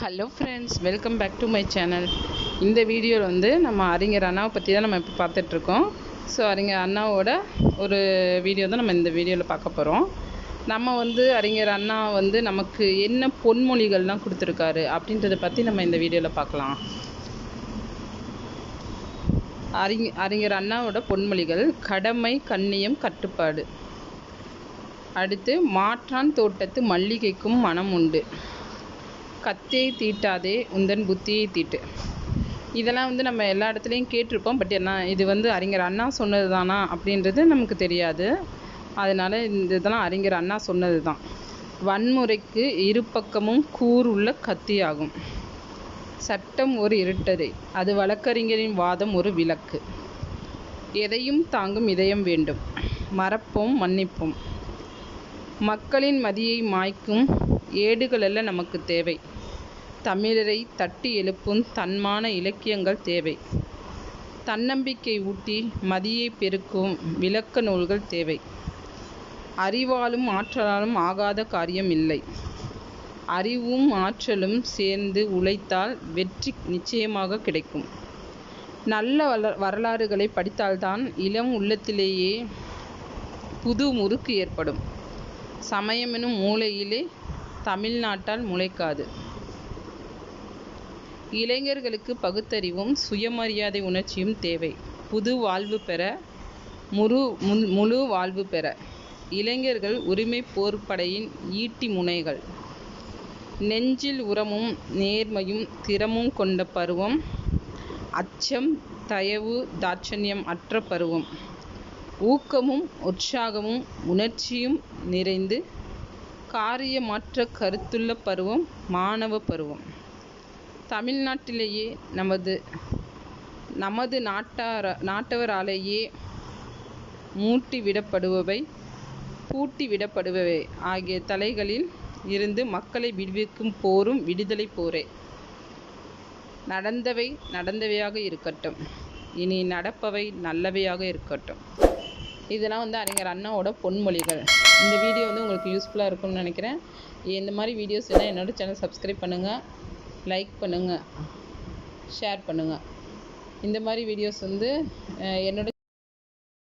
Hello friends welcome back to my channel இந்த வீடியோவில் வந்து நம்ம அறிஞர் அண்ணாவை பற்றி தான் நம்ம இப்போ பார்த்துட்ருக்கோம். ஸோ அறிஞர் அண்ணாவோட ஒரு வீடியோ தான் நம்ம இந்த வீடியோவில் பார்க்க போகிறோம் நம்ம வந்து அறிஞர் அண்ணா வந்து நமக்கு என்ன பொன்மொழிகள்லாம் கொடுத்துருக்காரு அப்படின்றத பற்றி நம்ம இந்த வீடியோவில் பார்க்கலாம். அறிஞ அறிஞர் அண்ணாவோட பொன்மொழிகள் கடமை கண்ணியம் கட்டுப்பாடு. அடுத்து மாற்றான் தோட்டத்து மல்லிகைக்கும் மனம் உண்டு. கத்தியை தீட்டாதே உந்தன் புத்தியை தீட்டு. இதெல்லாம் வந்து நம்ம எல்லா இடத்துலையும் கேட்டிருப்போம். பட் என்ன இது வந்து அறிஞர் அண்ணா சொன்னது தானா அப்படின்றது நமக்கு தெரியாது. அதனால் இந்த இதெல்லாம் அறிஞர் அண்ணா சொன்னது தான் வன்முறைக்கு இரு பக்கமும் உள்ள கத்தியாகும். சட்டம் ஒரு இருட்டதை. அது வழக்கறிஞரின் வாதம் ஒரு விளக்கு. எதையும் தாங்கும் இதயம் வேண்டும். மறப்போம் மன்னிப்போம். மக்களின் மதியை மாய்க்கும் ஏடுகளல்ல நமக்கு தேவை. தமிழரை தட்டி எழுப்பும் தன்மான இலக்கியங்கள் தேவை. தன்னம்பிக்கை ஊட்டி மதியை பெருக்கும் விளக்க நூல்கள் தேவை. அறிவாலும் ஆற்றலாலும் ஆகாத காரியம் இல்லை. அறிவும் ஆற்றலும் சேர்ந்து உழைத்தால் வெற்றி நிச்சயமாக கிடைக்கும். நல்ல வள வரலாறுகளை படித்தால்தான் இளம் உள்ளத்திலேயே புது முறுக்கு ஏற்படும். சமயமெனும் மூளையிலே தமிழ்நாட்டால் முளைக்காது. இளைஞர்களுக்கு பகுத்தறிவும் சுயமரியாதை உணர்ச்சியும் தேவை. புது வாழ்வு பெற முழு முழு வாழ்வு பெற. இளைஞர்கள் உரிமை போர்ப்படையின் ஈட்டி முனைகள். நெஞ்சில் உரமும் நேர்மையும் திறமும் கொண்ட பருவம். அச்சம் தயவு தாட்சண்யம் அற்ற பருவம். ஊக்கமும் உற்சாகமும் உணர்ச்சியும் நிறைந்து காரியமாற்ற கருத்துள்ள பருவம் மாணவ பருவம். தமிழ்நாட்டிலேயே நமது நமது நாட்டார நாட்டவராலேயே மூட்டி விடப்படுபவை பூட்டி விடப்படுபவை ஆகிய தலைகளில் இருந்து மக்களை விடுவிக்கும் போரும் விடுதலை போரே. நடந்தவை நடந்தவையாக இருக்கட்டும். இனி நடப்பவை நல்லவையாக இருக்கட்டும். இதெல்லாம் வந்து அறிஞர் அண்ணாவோட பொன்மொழிகள். இந்த வீடியோ வந்து உங்களுக்கு யூஸ்ஃபுல்லாக இருக்கும்னு நினைக்கிறேன். இந்த மாதிரி வீடியோஸ் எல்லாம் என்னோடய சேனல் சப்ஸ்கிரைப் பண்ணுங்கள் லைக் பண்ணுங்கள் ஷேர் பண்ணுங்கள் இந்த மாதிரி வீடியோஸ் வந்து என்னோட